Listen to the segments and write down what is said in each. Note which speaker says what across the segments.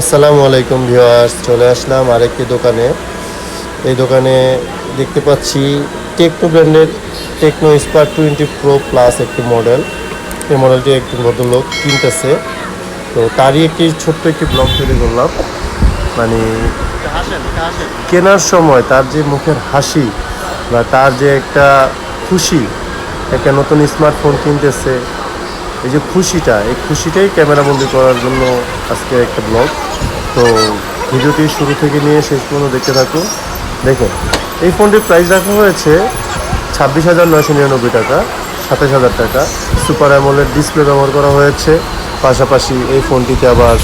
Speaker 1: আসসালামু আলাইকুম ভিউয়ার্স, চলে আসলাম আরেকটি দোকানে। এই দোকানে দেখতে পাচ্ছি টেকনো ব্র্যান্ডের Tecno Spark twenty Pro Plus একটি মডেল এই মডেলটি একটি ভদ্রলোক কিনতেছে। তো তারই একটি ছোট্ট একটি ব্লগ তৈরি করলাম। মানে কেনার সময় তার যে মুখের হাসি বা তার যে একটা খুশি, একটা নতুন স্মার্টফোন কিনতেছে এই যে খুশিটা, এই খুশিটাই ক্যামেরাবন্দি করার জন্য আজকে একটা ব্লগ তো ভিডিওটি শুরু থেকে নিয়ে শেষ পর্যন্ত দেখতে থাকুন। দেখুন, এই ফোনটির প্রাইস রাখা হয়েছে ছাব্বিশ হাজার নয়শো নিরানব্বই টাকা, সাতাশ হাজার টাকা। সুপার অ্যামোলের ডিসপ্লে ব্যবহার করা হয়েছে। পাশাপাশি এই ফোনটিতে আবার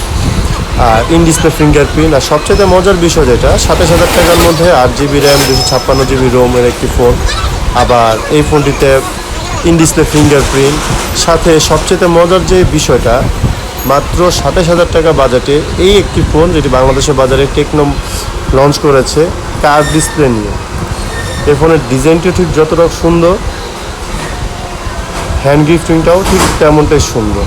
Speaker 1: ইন ডিসপ্লে ফিঙ্গারপ্রিন্ট আর সবচেয়ে মজার বিষয় যেটা, সাতাশ হাজার টাকার মধ্যে আট জিবি র্যাম দুশো ছাপ্পান্ন জিবি রোমের একটি ফোন আবার এই ফোনটিতে ইন ডিসপ্লে ফিঙ্গারপ্রিন্ট সাথে সবচেয়ে মজার যে বিষয়টা, মাত্র সাতাশ হাজার টাকা বাজেটে এই একটি ফোন যেটি বাংলাদেশের বাজারে টেকনো লঞ্চ করেছে কার ডিসপ্লে নিয়ে। এই ফোনের ডিজাইনটিও ঠিক যতটা সুন্দর হ্যান্ড গিফটিংটাও ঠিক তেমনটাই সুন্দর।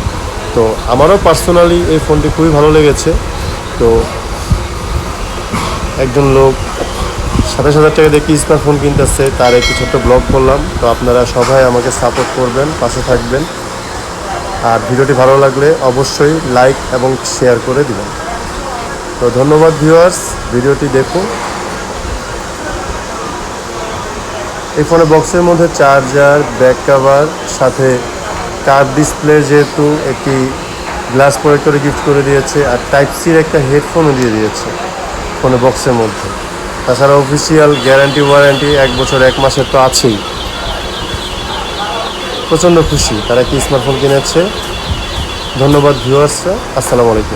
Speaker 1: তো আমারও পার্সোনালি এই ফোনটি খুবই ভালো লেগেছে। তো একজন লোক সাতাশ হাজার টাকা দিয়ে কি স্মার্টফোন কিনতেছে তার একটি ছোট্ট ব্লগ করলাম। তো আপনারা সবাই আমাকে সাপোর্ট করবেন, পাশে থাকবেন। আর ভিডিওটি ভালো লাগলে অবশ্যই লাইক এবং শেয়ার করে দিবেন। তো ধন্যবাদ ভিউয়ার্স ভিডিওটি দেখুন। এই ফোনের বক্সের মধ্যে চার্জার ব্যাক কাভার সাথে কার্ভ ডিসপ্লে যেহেতু একটি গ্লাস প্রোটেক্টরে গিফট করে দিয়েছে, আর টাইপ সির একটা হেডফোনও দিয়ে দিয়েছে ফোনের বক্সের মধ্যে। তাছাড়া অফিসিয়াল গ্যারান্টি ওয়ারেন্টি এক বছর, এক মাসের তো আছেই। প্রচণ্ড খুশি, তারা কি স্মার্টফোন কিনেছে? ধন্যবাদ ভিউয়ার্সরা আসসালামু আলাইকুম।